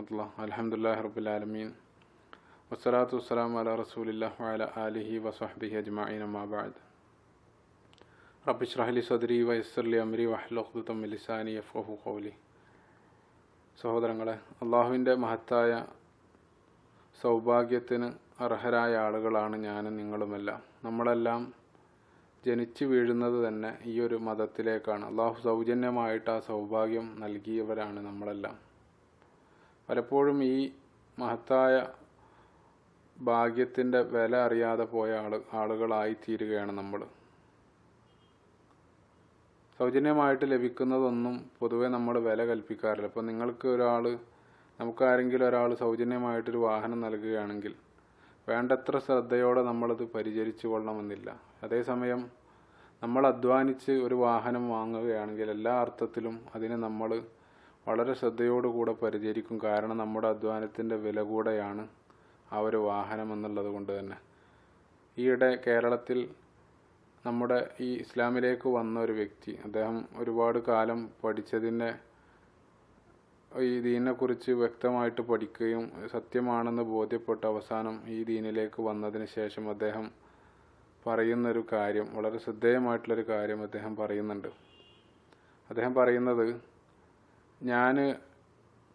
വറഹമത്തുള്ള. അലഹമുല്ലാ റബുലാലമീൻ വസ്സലാത്തു വസ്സലാം അല റസൂലില്ലാ വഅല ആലിഹി വസ്ഹബിഹി അജ്മഈൻ അമ്മാ ബഅദ്. റബ്ബി ഷ്രഹലി സദരി വയസ്സർലി അമരി ലി അംരി വഹ്ലുഖ്ദതം മിൻ ലിസാനി യഫ്ഖഹു ഖൗലി. സഹോദരങ്ങളെ അള്ളാഹുവിന്റെ മഹത്തായ സൗഭാഗ്യത്തിന് അർഹരായ ആളുകളാണ് ഞാനും നിങ്ങളുമെല്ലാം. നമ്മളെല്ലാം ജനിച്ചു വീഴുന്നത് തന്നെ ഈ ഒരു മതത്തിലേക്കാണ്. അള്ളാഹു സൗജന്യമായിട്ട് ആ സൗഭാഗ്യം നൽകിയവരാണ് നമ്മളെല്ലാം. പലപ്പോഴും ഈ മഹത്തായ ഭാഗ്യത്തിന്റെ വില അറിയാതെ പോയ ആൾ ആളുകളായി തീരുകയാണ് നമ്മൾ സൗജന്യമായിട്ട് ലഭിക്കുന്നതൊന്നും പൊതുവെ നമ്മൾ വില കൽപ്പിക്കാറില്ല. അപ്പോൾ നിങ്ങൾക്ക് ഒരാൾ നമുക്കാരെങ്കിലും ഒരാൾ സൗജന്യമായിട്ടൊരു വാഹനം നൽകുകയാണെങ്കിൽ വേണ്ടത്ര ശ്രദ്ധയോടെ നമ്മളത് പരിചരിച്ചു കൊള്ളണമെന്നില്ല. അതേസമയം നമ്മൾ അധ്വാനിച്ച് ഒരു വാഹനം വാങ്ങുകയാണെങ്കിൽ എല്ലാ അർത്ഥത്തിലും അതിനെ നമ്മൾ വളരെ ശ്രദ്ധയോടുകൂടെ പരിചരിക്കും. കാരണം നമ്മുടെ അധ്വാനത്തിന്റെ വില കൂടെയാണ് ആ ഒരു വാഹനം എന്നുള്ളത് കൊണ്ട് തന്നെ. ഈയിടെ കേരളത്തിൽ നമ്മുടെ ഈ ഇസ്ലാമിലേക്ക് വന്ന ഒരു വ്യക്തി അദ്ദേഹം ഒരുപാട് കാലം പഠിച്ചതിന്റെ ഈ ദീനിനെക്കുറിച്ച് വ്യക്തമായിട്ട് പഠിക്കുകയും സത്യമാണെന്ന് ബോധ്യപ്പെട്ട അവസാനം ഈ ദീനിലേക്ക് വന്നതിന് ശേഷം അദ്ദേഹം പറയുന്നൊരു കാര്യം വളരെ ശ്രദ്ധേയമായിട്ടുള്ളൊരു കാര്യം അദ്ദേഹം പറയുന്നുണ്ട്. അദ്ദേഹം പറയുന്നത് ഞാൻ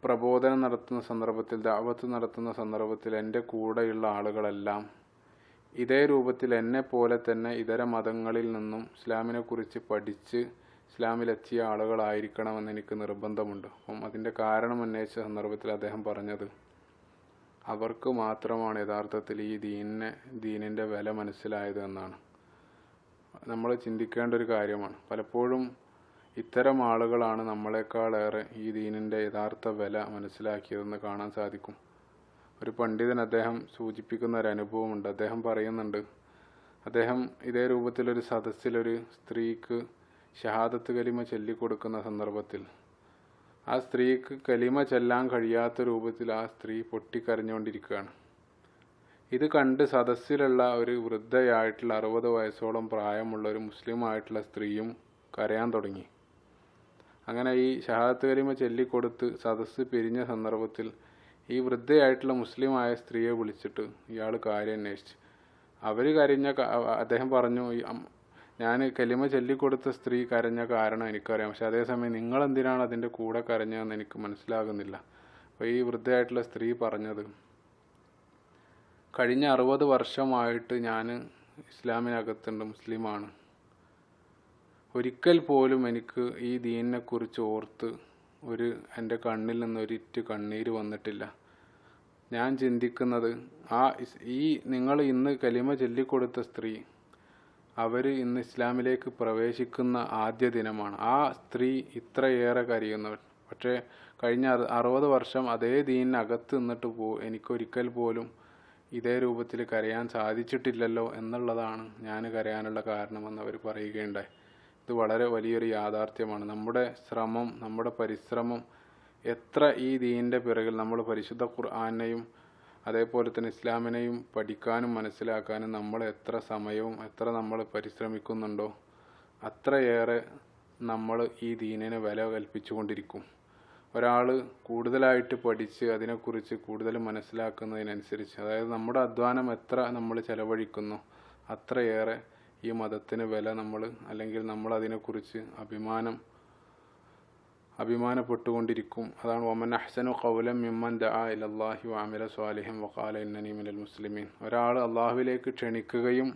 പ്രബോധനം നടത്തുന്ന സന്ദർഭത്തിൽ ദാവത്ത് നടത്തുന്ന സന്ദർഭത്തിൽ എന്റെ കൂടെയുള്ള ആളുകളെല്ലാം ഇതേ രൂപത്തിൽ എന്നെ പോലെ തന്നെ ഇതര മതങ്ങളിൽ നിന്നും ഇസ്ലാമിനെക്കുറിച്ച് പഠിച്ച് ഇസ്ലാമിലെത്തിയ ആളുകളായിരിക്കണമെന്ന് എനിക്ക് നിർബന്ധമുണ്ട്. അപ്പം അതിന്റെ കാരണം അന്വേഷിച്ച സന്ദർഭത്തിൽ അദ്ദേഹം പറഞ്ഞത് അവർക്ക് മാത്രമാണ് യഥാർത്ഥത്തിൽ ഈ ദീനിനെ ദീനിന്റെ വില മനസ്സിലായത് എന്നാണ്. നമ്മൾ ചിന്തിക്കേണ്ട ഒരു കാര്യമാണ്. പലപ്പോഴും ഇത്തരം ആളുകളാണ് നമ്മളെക്കാളേറെ ഈ ദീനിന്റെ യഥാർത്ഥ വില മനസ്സിലാക്കിയതെന്ന് കാണാൻ സാധിക്കും. ഒരു പണ്ഡിതൻ അദ്ദേഹം സൂചിപ്പിക്കുന്ന ഒരു അനുഭവമുണ്ട്. അദ്ദേഹം പറയുന്നുണ്ട് അദ്ദേഹം ഇതേ രൂപത്തിലൊരു സദസ്സിലൊരു സ്ത്രീക്ക് ഷഹാദത്ത് കലിമ ചൊല്ലിക്കൊടുക്കുന്ന സന്ദർഭത്തിൽ ആ സ്ത്രീക്ക് കലിമ ചെല്ലാൻ കഴിയാത്ത രൂപത്തിൽ ആ സ്ത്രീ പൊട്ടിക്കരഞ്ഞുകൊണ്ടിരിക്കുകയാണ്. ഇത് കണ്ട് സദസ്സിലുള്ള ഒരു വൃദ്ധയായിട്ടുള്ള അറുപത് വയസ്സോളം പ്രായമുള്ള ഒരു മുസ്ലിം ആയിട്ടുള്ള സ്ത്രീയും കരയാൻ തുടങ്ങി. അങ്ങനെ ഈ ഷഹാദത്ത് കലിമ ചൊല്ലിക്കൊടുത്ത് സദസ്സ് പിരിഞ്ഞ സന്ദർഭത്തിൽ ഈ വൃദ്ധയായിട്ടുള്ള മുസ്ലിമായ സ്ത്രീയെ വിളിച്ചിട്ട് ഇയാൾ കാര്യം അന്വേഷിച്ചു. അവർ കരഞ്ഞ അദ്ദേഹം പറഞ്ഞു ഞാൻ കലിമ ചൊല്ലിക്കൊടുത്ത സ്ത്രീ കരഞ്ഞ കാരണം എനിക്കറിയാം. പക്ഷെ അതേസമയം നിങ്ങൾ എന്തിനാണ് അതിന്റെ കൂടെ കരഞ്ഞതെന്ന് എനിക്ക് മനസ്സിലാകുന്നില്ല. അപ്പോൾ ഈ വൃദ്ധയായിട്ടുള്ള സ്ത്രീ പറഞ്ഞത് കഴിഞ്ഞ അറുപത് വർഷമായിട്ട് ഞാൻ ഇസ്ലാമിനകത്തുണ്ട് മുസ്ലിമാണ്. ഒരിക്കൽ പോലും എനിക്ക് ഈ ദീനിനെക്കുറിച്ച് ഓർത്ത് ഒരു എന്റെ കണ്ണിൽ നിന്ന് ഒരിറ്റ് കണ്ണീര് വന്നിട്ടില്ല. ഞാൻ ചിന്തിക്കുന്നത് ആ ഈ നിങ്ങൾ ഇന്ന് കലിമ ചൊല്ലിക്കൊടുത്ത സ്ത്രീ അവർ ഇന്ന് ഇസ്ലാമിലേക്ക് പ്രവേശിക്കുന്ന ആദ്യ ദിനമാണ്. ആ സ്ത്രീ ഇത്രയേറെ കരയുന്നവർ പക്ഷേ കഴിഞ്ഞ അറുപത് വർഷം അതേ ദീനിനകത്ത് നിന്നിട്ട് പോ എനിക്കൊരിക്കൽ പോലും ഇതേ രൂപത്തിൽ കരയാൻ സാധിച്ചിട്ടില്ലല്ലോ എന്നുള്ളതാണ് ഞാൻ കരയാനുള്ള കാരണമെന്ന് അവർ പറയുകയുണ്ടായി. ഇത് വളരെ വലിയൊരു യാഥാർത്ഥ്യമാണ്. നമ്മുടെ ശ്രമം നമ്മുടെ പരിശ്രമം എത്ര ഈ ദീനിന്റെ പിറകിൽ നമ്മൾ പരിശുദ്ധ ഖുർആാനെയും അതേപോലെ തന്നെ ഇസ്ലാമിനെയും പഠിക്കാനും മനസ്സിലാക്കാനും നമ്മൾ എത്ര സമയവും എത്ര നമ്മൾ പരിശ്രമിക്കുന്നുണ്ടോ അത്രയേറെ നമ്മൾ ഈ ദീനിനെ വില കൽപ്പിച്ചുകൊണ്ടിരിക്കും. ഒരാൾ കൂടുതലായിട്ട് പഠിച്ച് അതിനെക്കുറിച്ച് കൂടുതൽ മനസ്സിലാക്കുന്നതിനനുസരിച്ച് അതായത് നമ്മുടെ അധ്വാനം എത്ര നമ്മൾ ചെലവഴിക്കുന്നു അത്രയേറെ ഈ മതത്തിന് വില നമ്മൾ അല്ലെങ്കിൽ നമ്മൾ അതിനെക്കുറിച്ച് അഭിമാനം അഭിമാനപ്പെട്ടുകൊണ്ടിരിക്കും. അതാണ് ഒമൻ അഹ്സനു കൗലം മിമ്മൻ ദആ ഇലല്ലാഹി വഅമില സ്വാലിഹൻ വഖാല ഇന്നനി മിനൽ മുസ്ലിമീൻ. ഒരാൾ അള്ളാഹുവിലേക്ക് ക്ഷണിക്കുകയും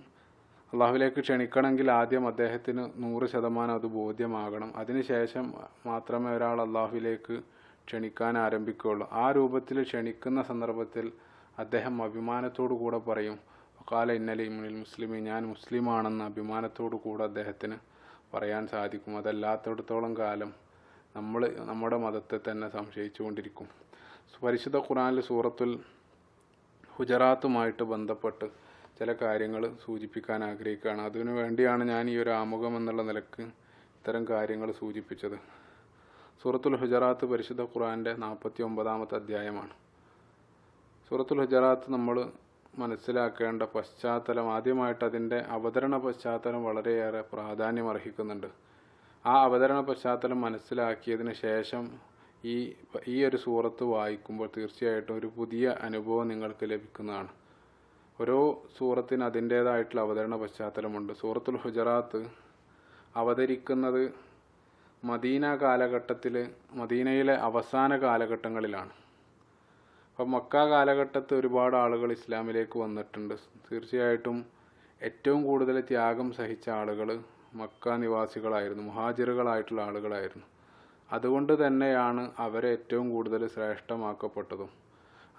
അള്ളാഹുവിലേക്ക് ക്ഷണിക്കണമെങ്കിൽ ആദ്യം അദ്ദേഹത്തിന് നൂറ് ശതമാനം അത് ബോധ്യമാകണം. അതിനുശേഷം മാത്രമേ ഒരാൾ അള്ളാഹുവിലേക്ക് ക്ഷണിക്കാൻ ആരംഭിക്കുകയുള്ളൂ. ആ രൂപത്തിൽ ക്ഷണിക്കുന്ന സന്ദർഭത്തിൽ അദ്ദേഹം അഭിമാനത്തോടു കൂടെ പറയും. വഖാല ഇന്നലെ മുന്നിൽ മുസ്ലിമി ഞാൻ മുസ്ലിമാണെന്ന് അഭിമാനത്തോടു കൂടെ അദ്ദേഹത്തിന് പറയാൻ സാധിക്കും. അതല്ലാത്തടത്തോളം കാലം നമ്മൾ നമ്മുടെ മതത്തെ തന്നെ സംശയിച്ചു കൊണ്ടിരിക്കും പരിശുദ്ധ ഖുറാനിൽ സൂറത്തുൽ ഹുജറാത്തുമായിട്ട് ബന്ധപ്പെട്ട് ചില കാര്യങ്ങൾ സൂചിപ്പിക്കാൻ ആഗ്രഹിക്കുകയാണ്. അതിനു വേണ്ടിയാണ് ഞാൻ ഈ ഒരു ആമുഖം എന്നുള്ള നിലയ്ക്ക് ഇത്തരം കാര്യങ്ങൾ സൂചിപ്പിച്ചത്. സൂറത്തുൽ ഹുജറാത്ത് പരിശുദ്ധ ഖുറാന്റെ നാൽപ്പത്തി ഒമ്പതാമത്തെ അധ്യായമാണ്. സൂറത്തുൽ ഹുജറാത്ത് നമ്മൾ മനസ്സിലാക്കേണ്ട പശ്ചാത്തലം ആദ്യമായിട്ട് അതിന്റെ അവതരണ പശ്ചാത്തലം വളരെയേറെ പ്രാധാന്യം അർഹിക്കുന്നുണ്ട് ആ അവതരണ പശ്ചാത്തലം മനസ്സിലാക്കിയതിന് ശേഷം ഈ ഈ ഒരു സൂറത്ത് വായിക്കുമ്പോൾ തീർച്ചയായിട്ടും ഒരു പുതിയ അനുഭവം നിങ്ങൾക്ക് ലഭിക്കുന്നതാണ്. ഓരോ സൂറത്തിന് അതിന്റേതായിട്ടുള്ള അവതരണ പശ്ചാത്തലമുണ്ട്. സൂറത്തുൽ ഹുജറാത്ത് അവതരിക്കുന്നത് മദീന കാലഘട്ടത്തിൽ മദീനയിലെ അവസാന കാലഘട്ടങ്ങളിലാണ്. അപ്പം മക്ക കാലഘട്ടത്തിൽ ഒരുപാട് ആളുകൾ ഇസ്ലാമിലേക്ക് വന്നിട്ടുണ്ട്. തീർച്ചയായിട്ടും ഏറ്റവും കൂടുതൽ ത്യാഗം സഹിച്ച ആളുകൾ മക്ക നിവാസികളായിരുന്നു മുഹാജിറുകളായിട്ടുള്ള ആളുകളായിരുന്നു. അതുകൊണ്ട് തന്നെയാണ് അവരെ ഏറ്റവും കൂടുതൽ ശ്രേഷ്ഠമാക്കപ്പെട്ടതും.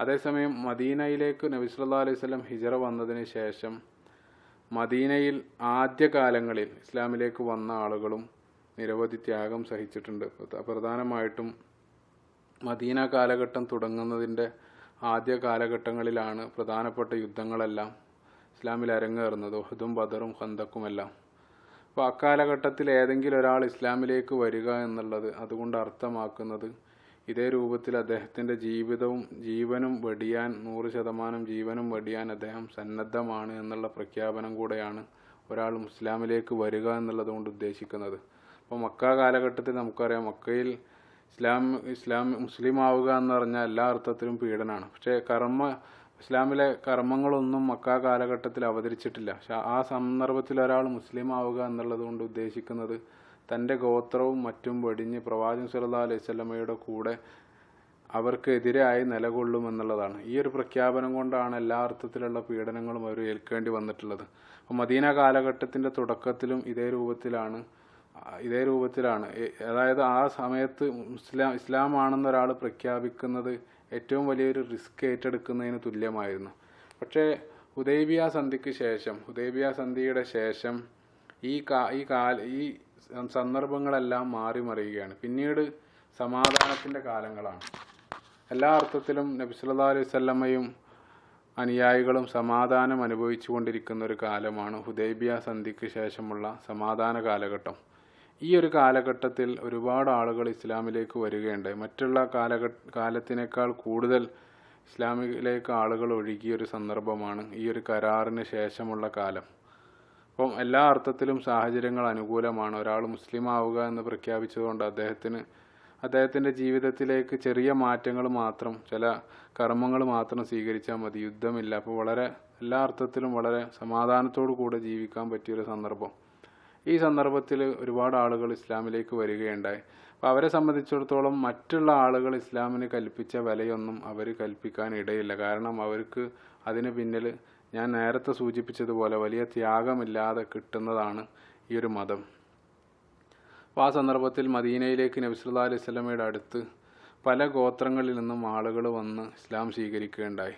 അതേസമയം മദീനയിലേക്ക് നബി സല്ലല്ലാഹു അലൈഹി വസല്ലം ഹിജറ വന്നതിന് ശേഷം മദീനയിൽ ആദ്യകാലങ്ങളിൽ ഇസ്ലാമിലേക്ക് വന്ന ആളുകളും നിരവധി ത്യാഗം സഹിച്ചിട്ടുണ്ട്. പ്രധാനമായിട്ടും മദീന കാലഘട്ടം തുടങ്ങുന്നതിന്റെ ആദ്യ കാലഘട്ടങ്ങളിലാണ് പ്രധാനപ്പെട്ട യുദ്ധങ്ങളെല്ലാം ഇസ്ലാമിൽ അരങ്ങേറുന്നത്. ഒഹദും ബദറും ഹന്തക്കുമെല്ലാം അപ്പോൾ അക്കാലഘട്ടത്തിൽ ഏതെങ്കിലും ഒരാൾ ഇസ്ലാമിലേക്ക് വരിക എന്നുള്ളത് അതുകൊണ്ട് അർത്ഥമാക്കുന്നത് ഇതേ രൂപത്തിൽ അദ്ദേഹത്തിന്റെ ജീവിതവും ജീവനും വെടിയാൻ നൂറ് ശതമാനം ജീവനും വെടിയാൻ അദ്ദേഹം സന്നദ്ധമാണ് എന്നുള്ള പ്രഖ്യാപനം കൂടെയാണ് ഒരാൾ ഇസ്ലാമിലേക്ക് വരിക എന്നുള്ളത് കൊണ്ട് ഉദ്ദേശിക്കുന്നത്. അപ്പോൾ മക്ക കാലഘട്ടത്തിൽ നമുക്കറിയാം മക്കയിൽ ഇസ്ലാം ഇസ്ലാം മുസ്ലിം ആവുക എന്ന് പറഞ്ഞാൽ എല്ലാ അർത്ഥത്തിലും പീഡനമാണ് പക്ഷേ കർമ്മ ഇസ്ലാമിലെ കർമ്മങ്ങളൊന്നും മക്ക കാലഘട്ടത്തിൽ അവതരിച്ചിട്ടില്ല. പക്ഷെ ആ സന്ദർഭത്തിൽ ഒരാൾ മുസ്ലിം ആവുക എന്നുള്ളത് കൊണ്ട് ഉദ്ദേശിക്കുന്നത് തന്റെ ഗോത്രവും മറ്റും വെടിഞ്ഞ് പ്രവാചകൻ സുല്ലാ അലൈഹി സ്വലമയുടെ കൂടെ അവർക്കെതിരായി നിലകൊള്ളും എന്നുള്ളതാണ്. ഈ ഒരു പ്രഖ്യാപനം കൊണ്ടാണ് എല്ലാ അർത്ഥത്തിലുള്ള പീഡനങ്ങളും അവർ ഏൽക്കേണ്ടി വന്നിട്ടുള്ളത്. അപ്പോൾ മദീന കാലഘട്ടത്തിന്റെ തുടക്കത്തിലും ഇതേ രൂപത്തിലാണ് ഇതേ രൂപത്തിലാണ്. അതായത് ആ സമയത്ത് ഇസ്ലാം ഇസ്ലാമാണെന്ന് ഒരാൾ പ്രഖ്യാപിക്കുന്നത് ഏറ്റവും വലിയൊരു റിസ്ക് ഏറ്റെടുക്കുന്നതിന് തുല്യമായിരുന്നു. പക്ഷേ ഉദൈബിയ സന്ധിക്ക് ശേഷം ഉദൈബിയ സന്ധിയുടെ ശേഷം ഈ കാ ഈ കാല ഈ സന്ദർഭങ്ങളെല്ലാം മാറി മറിയുകയാണ് പിന്നീട് സമാധാനത്തിന്റെ കാലങ്ങളാണ്. എല്ലാ അർത്ഥത്തിലും നബിസ്വല്ലാ അലൈഹി വസല്ലമയും അനുയായികളും സമാധാനം അനുഭവിച്ചുകൊണ്ടിരിക്കുന്ന ഒരു കാലമാണ് ഹുദൈബിയ സന്ധിക്ക് ശേഷമുള്ള സമാധാന കാലഘട്ടം. ഈ ഒരു കാലഘട്ടത്തിൽ ഒരുപാട് ആളുകൾ ഇസ്ലാമിലേക്ക് വരികയുണ്ടായി. മറ്റുള്ള കാലഘട്ട കാലത്തിനേക്കാൾ കൂടുതൽ ഇസ്ലാമിലേക്ക് ആളുകൾ ഒഴുകിയ ഒരു സന്ദർഭമാണ് ഈ ഒരു കരാറിന് ശേഷമുള്ള കാലം. അപ്പം എല്ലാ അർത്ഥത്തിലും സാഹചര്യങ്ങൾ അനുകൂലമാണ്. ഒരാൾ മുസ്ലിം ആവുക എന്ന് പ്രഖ്യാപിച്ചതുകൊണ്ട് അദ്ദേഹത്തിന് അദ്ദേഹത്തിന്റെ ജീവിതത്തിലേക്ക് ചെറിയ മാറ്റങ്ങൾ മാത്രം ചില കർമ്മങ്ങൾ മാത്രം സ്വീകരിച്ചാൽ മതി. യുദ്ധമില്ല. അപ്പോൾ വളരെ എല്ലാ അർത്ഥത്തിലും വളരെ സമാധാനത്തോടു കൂടെ ജീവിക്കാൻ പറ്റിയൊരു സന്ദർഭം. ഈ സന്ദർഭത്തിൽ ഒരുപാട് ആളുകൾ ഇസ്ലാമിലേക്ക് വരികയുണ്ടായി. അപ്പോൾ അവരെ സംബന്ധിച്ചിടത്തോളം മറ്റുള്ള ആളുകൾ ഇസ്ലാമിന് കൽപ്പിച്ച വിലയൊന്നും അവർ കൽപ്പിക്കാൻ ഇടയില്ല. കാരണം അവർക്ക് അതിന് പിന്നിൽ ഞാൻ നേരത്തെ സൂചിപ്പിച്ചതുപോലെ വലിയ ത്യാഗമില്ലാതെ കിട്ടുന്നതാണ് ഈ ഒരു മതം. അപ്പോൾ ആ സന്ദർഭത്തിൽ മദീനയിലേക്ക് നബി സല്ലല്ലാഹു അലൈഹി സ്വലമയുടെ അടുത്ത് പല ഗോത്രങ്ങളിൽ നിന്നും ആളുകൾ വന്ന് ഇസ്ലാം സ്വീകരിക്കുകയുണ്ടായി.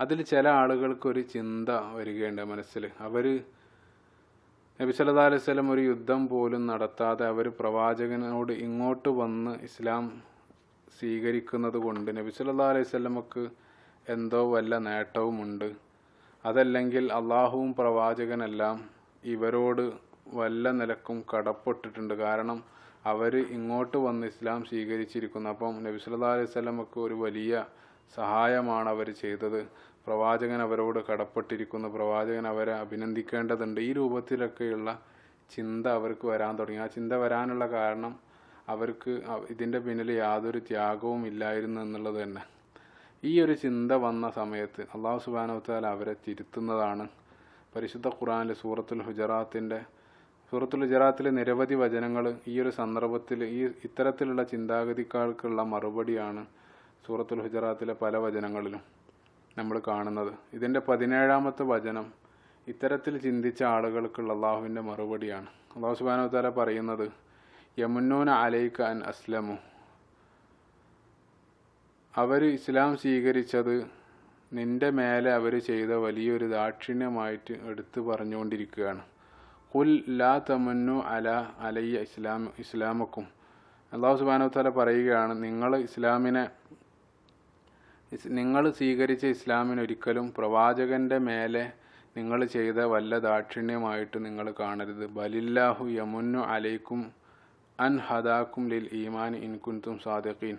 അതിൽ ചില ആളുകൾക്കൊരു ചിന്ത വരികയുണ്ട് മനസ്സിൽ. അവർ നബി സല്ലല്ലാഹു അലൈഹി വസല്ലം ഒരു യുദ്ധം പോലും നടത്താതെ അവർ പ്രവാചകനോട് ഇങ്ങോട്ട് വന്ന് ഇസ്ലാം സ്വീകരിക്കുന്നത് കൊണ്ട് നബി സല്ലാ അലൈഹി വസല്ലമക്ക് എന്തോ വല്ല നേട്ടവുമുണ്ട്. അതല്ലെങ്കിൽ അള്ളാഹുവും പ്രവാചകനെല്ലാം ഇവരോട് വല്ല നിലക്കും കടപ്പെട്ടിട്ടുണ്ട്. കാരണം അവർ ഇങ്ങോട്ട് വന്ന് ഇസ്ലാം സ്വീകരിച്ചിരിക്കുന്നു. അപ്പം നബി സല്ലാ അലൈഹി വസല്ലമക്ക് ഒരു വലിയ സഹായമാണ് അവർ ചെയ്തത്. പ്രവാചകൻ അവരോട് കടപ്പെട്ടിരിക്കുന്നു. പ്രവാചകൻ അവരെ അഭിനന്ദിക്കേണ്ടതുണ്ട്. ഈ രൂപത്തിലൊക്കെയുള്ള ചിന്ത അവർക്ക് വരാൻ തുടങ്ങി. ആ ചിന്ത വരാനുള്ള കാരണം അവർക്ക് ഇതിന്റെ പിന്നിൽ യാതൊരു ത്യാഗവും ഇല്ലായിരുന്നു എന്നുള്ളത് തന്നെ. ഈ ഒരു ചിന്ത വന്ന സമയത്ത് അള്ളാഹു സുബാനുത്താൽ അവരെ തിരുത്തുന്നതാണ് പരിശുദ്ധ ഖുറാനിലെ സൂറത്തുൽ ഹുജറാത്തിന്റെ സൂറത്തുൽ ഹുജറാത്തിലെ നിരവധി വചനങ്ങൾ ഈ ഒരു സന്ദർഭത്തിൽ ഈ ഇത്തരത്തിലുള്ള ചിന്താഗതിക്കാർക്കുള്ള മറുപടിയാണ് സൂറത്തുൽ ഹുജറാത്തിലെ പല വചനങ്ങളിലും. നമ്മൾ കാണുന്നത്. ഇതിന്റെ പതിനേഴാമത്തെ വചനം ഇത്തരത്തിൽ ചിന്തിച്ച ആളുകൾക്കുള്ള അള്ളാഹുവിന്റെ മറുപടിയാണ്. അള്ളാഹു സുബാനുത്താല പറയുന്നത് യമുന്നൂന അലൈക്ക അൻ അസ്ലമു. അവർ ഇസ്ലാം സ്വീകരിച്ചത് നിന്റെ മേലെ അവർ ചെയ്ത വലിയൊരു ദാക്ഷിണ്യമായിട്ട് എടുത്തു പറഞ്ഞുകൊണ്ടിരിക്കുകയാണ്. കുൽ ലാ തമന്നു അല അലയ്യ ഇസ്ലാം ഇസ്ലാമക്കും. അള്ളാഹു സുബാനു താല പറയുകയാണ് നിങ്ങൾ ഇസ്ലാമിനെ ഇസ് നിങ്ങൾ സ്വീകരിച്ച ഇസ്ലാമിന് ഒരിക്കലും പ്രവാചകന്റെ മേലെ നിങ്ങൾ ചെയ്ത വല്ല ദാക്ഷിണ്യമായിട്ട് നിങ്ങൾ കാണരുത്. ബലില്ലാഹു യമുന്നു അലൈക്കും അൻ ഹദാക്കും ലിൽ ഈമാൻ ഇൻകുൻതും സാദിഖീൻ.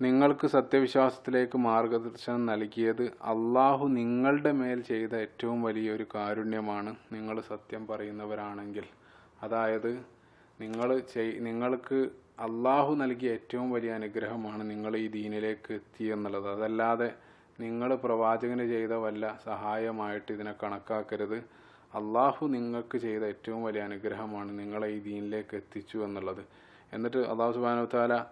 നിങ്ങൾക്ക് സത്യവിശ്വാസത്തിലേക്ക് മാർഗദർശനം നൽകിയത് അള്ളാഹു നിങ്ങളുടെ മേൽ ചെയ്ത ഏറ്റവും വലിയൊരു കാരുണ്യമാണ് നിങ്ങൾ സത്യം പറയുന്നവരാണെങ്കിൽ. അതായത് നിങ്ങൾ ചെയ് നിങ്ങൾക്ക് അള്ളാഹു നൽകിയ ഏറ്റവും വലിയ അനുഗ്രഹമാണ് നിങ്ങൾ ഈ ദീനിലേക്ക് എത്തി എന്നുള്ളത്. അതല്ലാതെ നിങ്ങൾ പ്രവാചകന് ചെയ്ത വല്ല സഹായമായിട്ട് ഇതിനെ കണക്കാക്കരുത്. അള്ളാഹു നിങ്ങൾക്ക് ചെയ്ത ഏറ്റവും വലിയ അനുഗ്രഹമാണ് നിങ്ങളെ ഈ ദീനിലേക്ക് എത്തിച്ചു എന്നുള്ളത്. എന്നിട്ട് അള്ളാഹു താല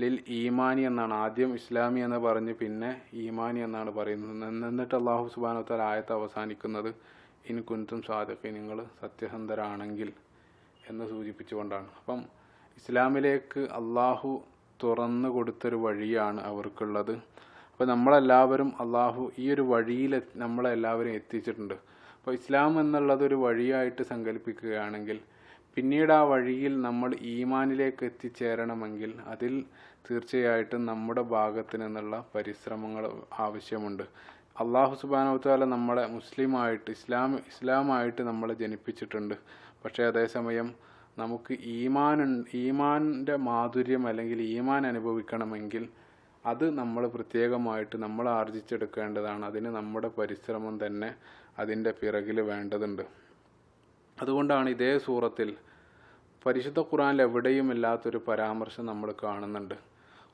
ലിൽ ഈമാനി എന്നാണ് ആദ്യം ഇസ്ലാമി എന്ന് പറഞ്ഞ് പിന്നെ ഈമാനി എന്നാണ് പറയുന്നത്. എന്നിട്ട് അള്ളാഹു താല ആയത്ത് അവസാനിക്കുന്നത് ഇൻ കുൻതും സാധക്കി നിങ്ങൾ സത്യസന്ധരാണെങ്കിൽ എന്ന് സൂചിപ്പിച്ചുകൊണ്ടാണ്. അപ്പം ഇസ്ലാമിലേക്ക് അള്ളാഹു തുറന്നു കൊടുത്തൊരു വഴിയാണ് അവർക്കുള്ളത്. അപ്പോൾ നമ്മളെല്ലാവരും അള്ളാഹു ഈ ഒരു വഴിയിൽ നമ്മളെല്ലാവരും എത്തിച്ചിട്ടുണ്ട്. അപ്പോൾ ഇസ്ലാം എന്നുള്ളത് ഒരു വഴിയായിട്ട് സങ്കല്പിക്കുകയാണെങ്കിൽ പിന്നീട് ആ വഴിയിൽ നമ്മൾ ഈമാനിലേക്ക് എത്തിച്ചേരണമെങ്കിൽ അതിൽ തീർച്ചയായിട്ടും നമ്മുടെ ഭാഗത്ത് നിന്നുള്ള പരിശ്രമങ്ങൾ ആവശ്യമുണ്ട്. അള്ളാഹു സുബാനവത്താല നമ്മളെ മുസ്ലിമായിട്ട് ഇസ്ലാം ഇസ്ലാമായിട്ട് നമ്മളെ ജനിപ്പിച്ചിട്ടുണ്ട്. പക്ഷേ അതേസമയം നമുക്ക് ഈമാൻ ഈമാന്റെ മാധുര്യം അല്ലെങ്കിൽ ഈമാൻ അനുഭവിക്കണമെങ്കിൽ അത് നമ്മൾ പ്രത്യേകമായിട്ട് നമ്മൾ ആർജിച്ചെടുക്കേണ്ടതാണ്. അതിന് നമ്മുടെ പരിശ്രമം തന്നെ അതിന്റെ പിറകിൽ വേണ്ടതുണ്ട്. അതുകൊണ്ടാണ് ഇതേ സൂറത്തിൽ പരിശുദ്ധ ഖുറാനിൽ എവിടെയും ഇല്ലാത്തൊരു പരാമർശം നമ്മൾ കാണുന്നുണ്ട്.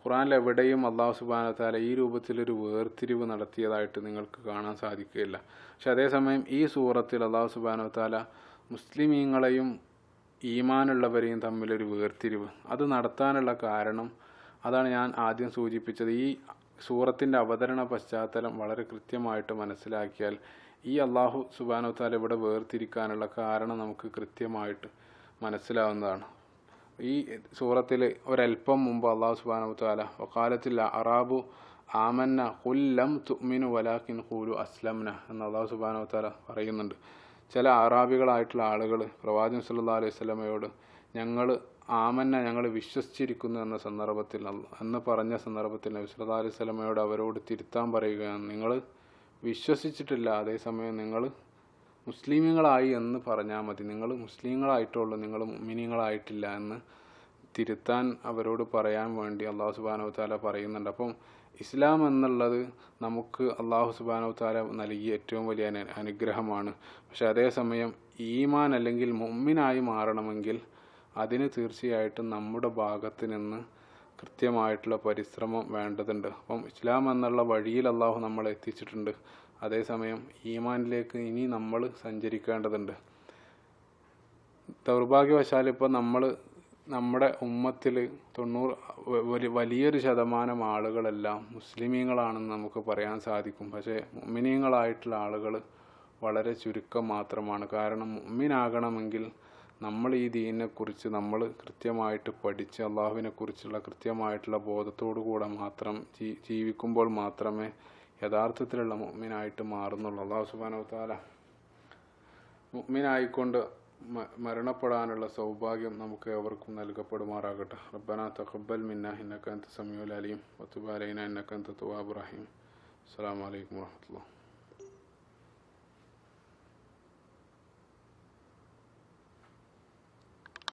ഖുറാനിൽ എവിടെയും അള്ളാഹു സുബാന താല ഈ രൂപത്തിലൊരു വേർതിരിവ് നടത്തിയതായിട്ട് നിങ്ങൾക്ക് കാണാൻ സാധിക്കുകയില്ല. പക്ഷെ അതേസമയം ഈ സൂറത്തിൽ അള്ളാഹു സുബാനത്താല താല മുസ്ലിമീങ്ങളെയും ഈമാനുള്ളവരെയും തമ്മിലൊരു വേർതിരിവ്. അത് നടത്താനുള്ള കാരണം അതാണ് ഞാൻ ആദ്യം സൂചിപ്പിച്ചത്. ഈ സൂറത്തിന്റെ അവതരണ പശ്ചാത്തലം വളരെ കൃത്യമായിട്ട് മനസ്സിലാക്കിയാൽ ഈ അള്ളാഹു സുബാനു താല ഇവിടെ വേർതിരിക്കാനുള്ള കാരണം നമുക്ക് കൃത്യമായിട്ട് മനസ്സിലാവുന്നതാണ്. ഈ സൂറത്തിൽ ഒരല്പം മുമ്പ് അള്ളാഹു സുബാനുത്താല താല വക്കാലത്തിൽ അറാബു ആമന്ന കുല്ലം തുമിനു വലാക്കിൻ ഹൂലു അസ്ലംന എന്ന് അള്ളാഹു സുബാനു താല പറയുന്നുണ്ട്. ചില അറാബികളായിട്ടുള്ള ആളുകൾ പ്രവാചകൻ സല്ലാ അലൈഹി സ്വലമയോട് ഞങ്ങൾ ആമന്ന ഞങ്ങൾ വിശ്വസിച്ചിരിക്കുന്നു എന്ന സന്ദർഭത്തിൽ എന്ന് പറഞ്ഞ സന്ദർഭത്തിൽ നബി സല്ലാ അലൈഹി സ്വലമയോട് അവരോട് തിരുത്താൻ പറയുകയാണ്. നിങ്ങൾ വിശ്വസിച്ചിട്ടില്ല അതേസമയം നിങ്ങൾ മുസ്ലിമുകളായി എന്ന് പറഞ്ഞാൽ മതി. നിങ്ങൾ മുസ്ലിങ്ങളായിട്ടുള്ളൂ നിങ്ങൾ മിനിങ്ങളായിട്ടില്ല എന്ന് തിരുത്താൻ അവരോട് പറയാൻ വേണ്ടി അള്ളാഹു സുബാനു താല പറയുന്നുണ്ട്. അപ്പം ഇസ്ലാം എന്നുള്ളത് നമുക്ക് അള്ളാഹു സുബാനോ താല നൽകിയ ഏറ്റവും വലിയ അനുഗ്രഹമാണ്. പക്ഷെ അതേസമയം ഈമാൻ അല്ലെങ്കിൽ മുമ്മിനായി മാറണമെങ്കിൽ അതിന് തീർച്ചയായിട്ടും നമ്മുടെ ഭാഗത്ത് നിന്ന് കൃത്യമായിട്ടുള്ള പരിശ്രമം വേണ്ടതുണ്ട്. അപ്പം ഇസ്ലാം എന്നുള്ള വഴിയിൽ അള്ളാഹു നമ്മളെ എത്തിച്ചിട്ടുണ്ട്. അതേസമയം ഈമാനിലേക്ക് ഇനി നമ്മൾ സഞ്ചരിക്കേണ്ടതുണ്ട്. ദൗർഭാഗ്യവശാൽ ഇപ്പോൾ നമ്മൾ നമ്മുടെ ഉമ്മത്തിൽ തൊണ്ണൂറ് വലിയൊരു ശതമാനം ആളുകളെല്ലാം മുസ്ലിമീങ്ങളാണെന്ന് നമുക്ക് പറയാൻ സാധിക്കും. പക്ഷേ മുമ്മിനീങ്ങളായിട്ടുള്ള ആളുകൾ വളരെ ചുരുക്കം മാത്രമാണ്. കാരണം മുമ്മിനാകണമെങ്കിൽ നമ്മൾ ഈ ദീനിനെക്കുറിച്ച് നമ്മൾ കൃത്യമായിട്ട് പഠിച്ച് അള്ളാഹുവിനെക്കുറിച്ചുള്ള കൃത്യമായിട്ടുള്ള ബോധത്തോടു കൂടെ മാത്രം ജീ ജീവിക്കുമ്പോൾ മാത്രമേ യഥാർത്ഥത്തിലുള്ള മുമ്മിനായിട്ട് മാറുന്നുള്ളൂ. അള്ളാഹു സുബാനോ താല മുമ്മിനായിക്കൊണ്ട് മരണപ്പെടാനുള്ള സൗഭാഗ്യം നമുക്ക് എവർക്കും നൽകപ്പെടുമാറാകട്ടെ. റബ്ബന തഖബ്ബൽ മിന്ന ഇന്നക അൻത സമീഉൽ അലീം വതുബ് അലൈന ഇന്നക അൻത തവ്വാബുർ റഹീം. അസ്സലാമു അലൈക്കും വറഹ്മത്തുള്ളാഹി